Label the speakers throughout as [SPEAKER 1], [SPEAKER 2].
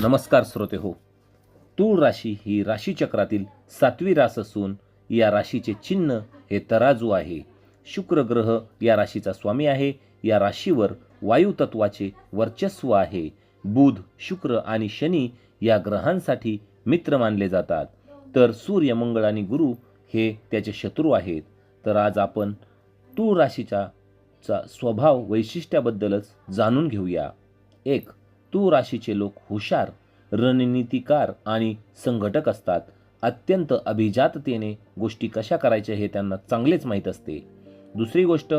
[SPEAKER 1] नमस्कार श्रोते हो. तूळ राशी ही राशीचक्रातील सातवी रास असून या राशीचे चिन्ह हे तराजू आहे. शुक्र ग्रह या राशीचा स्वामी आहे. या राशीवर वायुतत्वाचे वर्चस्व आहे. बुध शुक्र आणि शनी या ग्रहांसाठी मित्र मानले जातात. तर सूर्य मंगळ आणि गुरु हे त्याचे शत्रू आहेत. तर आज आपण तूळ राशीचा चा स्वभाव वैशिष्ट्याबद्दलच जाणून घेऊया. एक तू राशीचे लोक हुशार रणनीतिकार आणि संघटक असतात. अत्यंत अभिजाततेने गोष्टी कशा करायच्या हे त्यांना चांगलेच माहीत असते. दुसरी गोष्ट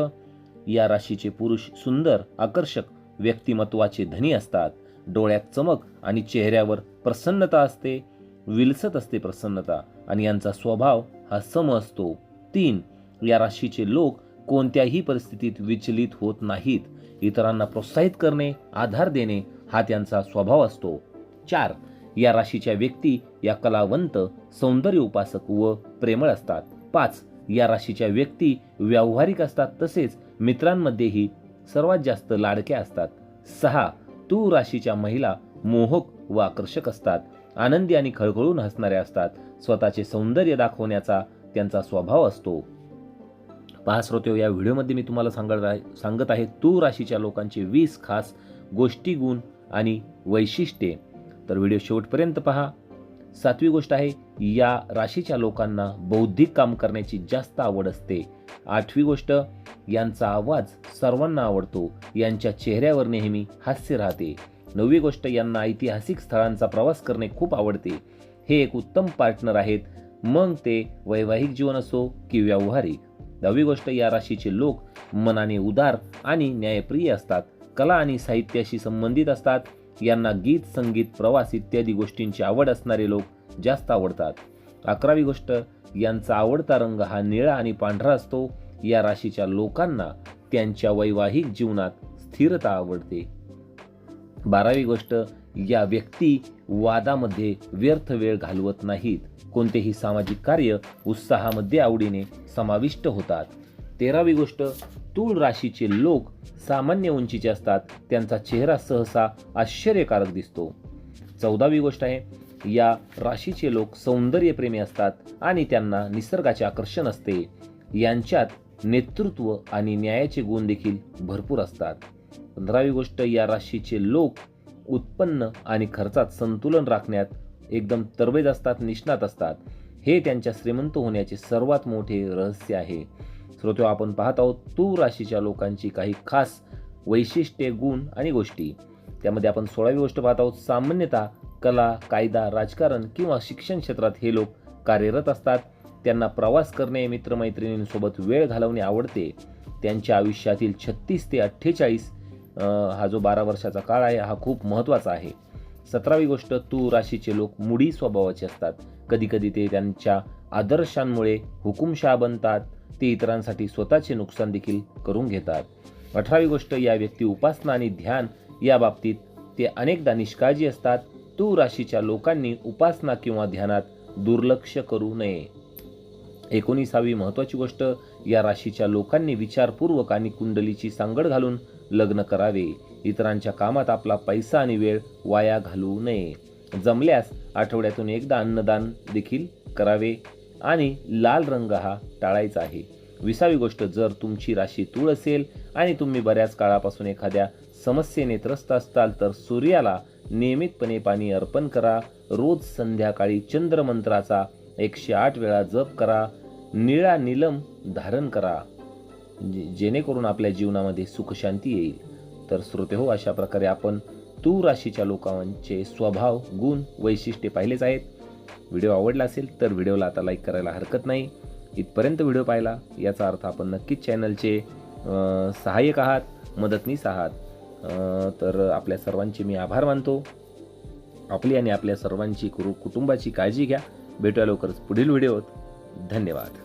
[SPEAKER 1] या राशीचे पुरुष सुंदर आकर्षक व्यक्तिमत्वाचे धनी असतात. डोळ्यात चमक आणि चेहऱ्यावर प्रसन्नता असते. विलसत असते प्रसन्नता आणि यांचा स्वभाव हा सम असतो. तीन या राशीचे लोक कोणत्याही परिस्थितीत विचलित होत नाहीत. इतरांना प्रोत्साहित करणे आधार देणे हा त्यांचा स्वभाव असतो. चार या राशीच्या व्यक्ती या कलावंत सौंदर्य उपासक व प्रेमळ असतात. पाच या राशीच्या व्यक्ती व्यावहारिक असतात तसेच मित्रांमध्येही सर्वात जास्त लाडक्या असतात. सहा तू राशीच्या महिला मोहक व आकर्षक असतात. आनंदी आणि खळखळून हसणाऱ्या असतात. स्वतःचे सौंदर्य दाखवण्याचा त्यांचा स्वभाव असतो. पहा श्रोते या व्हिडिओमध्ये मी तुम्हाला सांगत आहे सांगत आहे तू राशीच्या लोकांचे वीस खास गोष्टी गुण आणि वैशिष्ट्ये. तर व्हिडिओ शेवटपर्यंत पहा. सातवी गोष्ट आहे या राशीच्या लोकांना बौद्धिक काम करण्याची जास्त आवड असते. आठवी गोष्ट यांचा आवाज सर्वांना आवडतो. यांच्या चेहऱ्यावर नेहमी हास्य राहते. नववी गोष्ट यांना ऐतिहासिक स्थळांचा प्रवास करणे खूप आवडते. हे एक उत्तम पार्टनर आहेत. मग ते वैवाहिक जीवन असो की व्यावहारिक. दहावी गोष्ट या राशीचे लोक मनाने उदार आणि न्यायप्रिय असतात. कला आणि साहित्याशी संबंधित असतात. यांना गीत संगीत प्रवास इत्यादी गोष्टींची आवड असणारे लोक जास्त आवडतात. अकरावी गोष्ट यांचा आवडता रंग हा निळा आणि पांढरा असतो. या राशीच्या लोकांना त्यांच्या वैवाहिक जीवनात स्थिरता आवडते. बारावी गोष्ट या व्यक्ती वादामध्ये व्यर्थ वेळ घालवत नाहीत. कोणतेही सामाजिक कार्य उत्साहामध्ये आवडीने समाविष्ट होतात. तेरावी गोष्ट तूळ राशीचे लोक सामान्य उंचीचे असतात. त्यांचा चेहरा सहसा आश्चर्यकारक दिसतो. चौदावी गोष्ट आहे या राशीचे लोक सौंदर्यप्रेमी असतात आणि त्यांना निसर्गाचे आकर्षण असते. यांच्यात नेतृत्व आणि न्यायाचे गुण देखील भरपूर असतात. पंधरावी गोष्ट या राशीचे लोक उत्पन्न आणि खर्चात संतुलन राखण्यात एकदम तरबेज असतात निष्णात असतात. हे त्यांच्या श्रीमंत होण्याचे सर्वात मोठे रहस्य आहे. श्रोतो आपण पाहत आहोत तू राशीच्या लोकांची काही खास वैशिष्ट्ये गुण आणि गोष्टी. त्यामध्ये आपण सोळावी गोष्ट पाहत आहोत. सामान्यतः कला कायदा राजकारण किंवा शिक्षण क्षेत्रात हे लोक कार्यरत असतात. त्यांना प्रवास करणे मित्रमैत्रिणींसोबत वेळ घालवणे आवडते. त्यांच्या आयुष्यातील छत्तीस ते अठ्ठेचाळीस हा जो बारा वर्षाचा काळ आहे हा खूप महत्त्वाचा आहे. सतरावी गोष्ट तू राशीचे लोक मुडी स्वभावाचे असतात. कधीकधी ते त्यांच्या आदर्शांमुळे हुकुमशाह बनतात. ते इतरांसाठी स्वतःचे नुकसान देखील करून घेतात. अठरावी गोष्ट या व्यक्ती उपासना आणि ध्यान या बाबतीत ते अनेकदा निष्काळजी असतात. तू राशीच्या लोकांनी उपासना किंवा ध्यानात दुर्लक्ष करू नये. एकोणीसावी महत्त्वाची गोष्ट या राशीच्या लोकांनी विचारपूर्वक आणि कुंडलीची सांगड घालून लग्न करावे. इतरांच्या कामात आपला पैसा आणि वेळ वाया घालवू नये. जमल्यास आठवड्यातून एकदा अन्नदान देखील करावे. आणि लाल रंग हा टाळायचा आहे. विसावी गोष्ट जर तुमची राशी तूळ असेल आणि तुम्ही बऱ्याच काळापासून एखाद्या समस्येने त्रस्त असताल तर सूर्याला नियमितपणे पाणी अर्पण करा. रोज संध्याकाळी चंद्रमंत्राचा एकशे आठ वेळा जप करा. निळा निलम धारण करा. जेणेकरून आपल्या जीवनामध्ये सुखशांती येईल. तर श्रोते हो अशा प्रकारे आपण तू राशीच्या लोकांचे स्वभाव गुण वैशिष्ट्ये पाहिलेच आहेत. व्हिडिओ आवडला असेल तर व्हिडिओला आता लाईक करायला हरकत नाही. इथपर्यंत व्हिडिओ पाहिला याचा अर्थ आपण नक्कीच चॅनलचे सहाय्यक आहात मदतनीस आहात. तर आपल्या सर्वांचे मी आभार मानतो. आपली आणि आपल्या सर्वांची कुरु कुटुंबाची काळजी घ्या. भेटूया लवकरच पुढील व्हिडिओत. धन्यवाद.